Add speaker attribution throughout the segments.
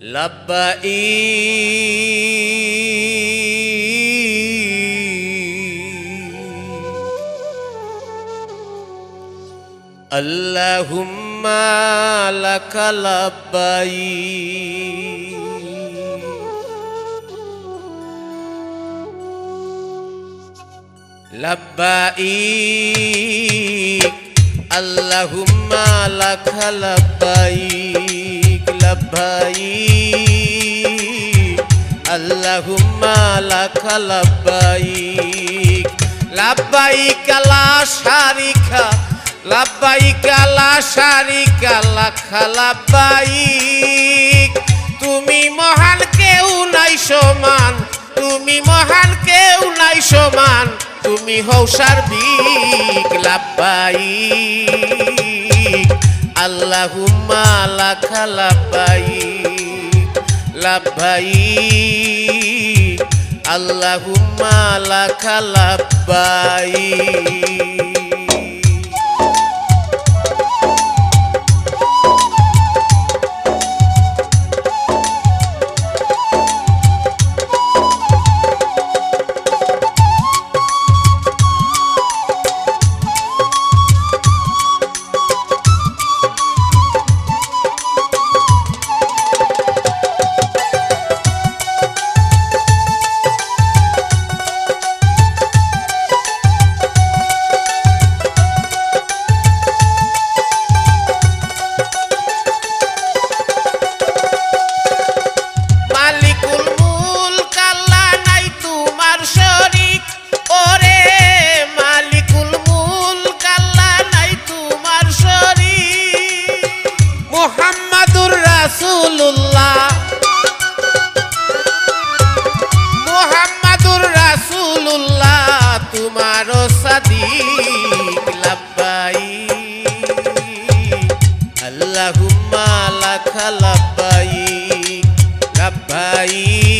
Speaker 1: লব্বাই আল্লাহুম্মা লাকা লব্বাই লব্বাই লব্বাইক আল্লাহুম্মা লাক লব্বাইক লব্বাইক লা শারিকা লব্বাইক কালা শারিকা লাক লব্বাইক তুমি মহান কেউ নাই সমান তুমি মহান কেউ নাই সমান তুমি হৌসার বিক লাব্বাইক আল্লাহুম্মা লাখা লাব্বাই লাব্বাই আল্লাহুম্মা লাখা লাব্বাই সাদিক লাব্বাই আল্লাহুম্মা লাকা লাব্বাইক লাব্বাইক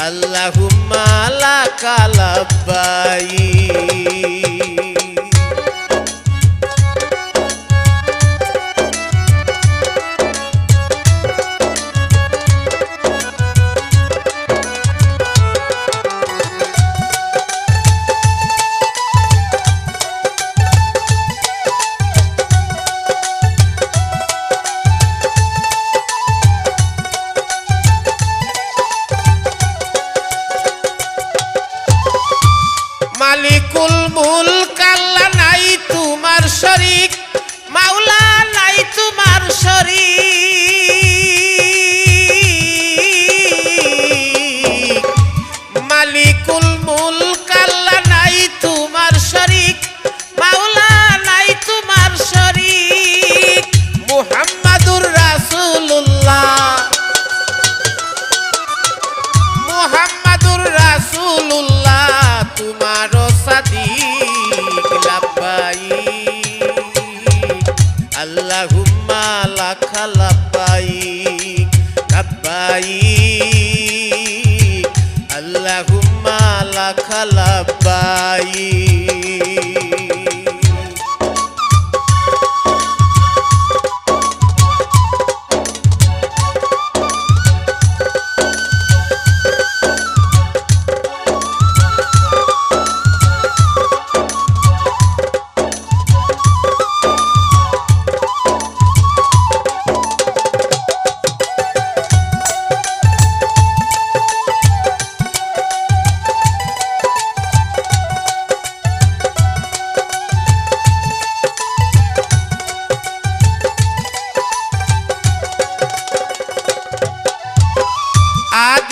Speaker 1: আল্লাহুম্মা লাকা লাব্বাইক শরীক মাওলা নাই তোমার শরীক। লাকা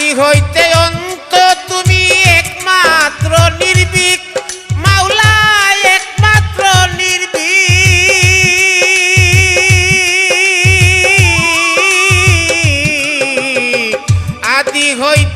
Speaker 1: আদি হইতে অন্ত তুমি একমাত্র নির্বিক মাওলা একমাত্র নির্বিক আদি হইতে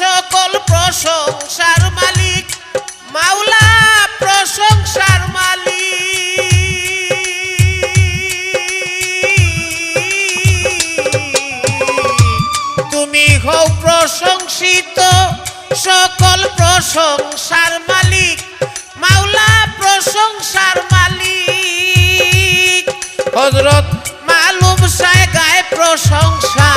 Speaker 1: সকল প্রশংসার মালিক মাওলা প্রশংসার মালিক। তুমি হও প্রশংসিত সকল প্রশংসার মালিক মাওলা প্রশংসার মালিক। হজরত মালুম সায় গায়ে প্রশংসা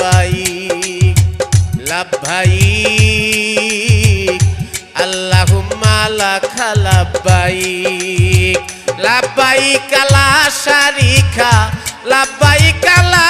Speaker 1: লাখা লাভাই আল্লাহুম্মা লাখা লাভাই লাভাই কালা শারিকা লাভাই কালা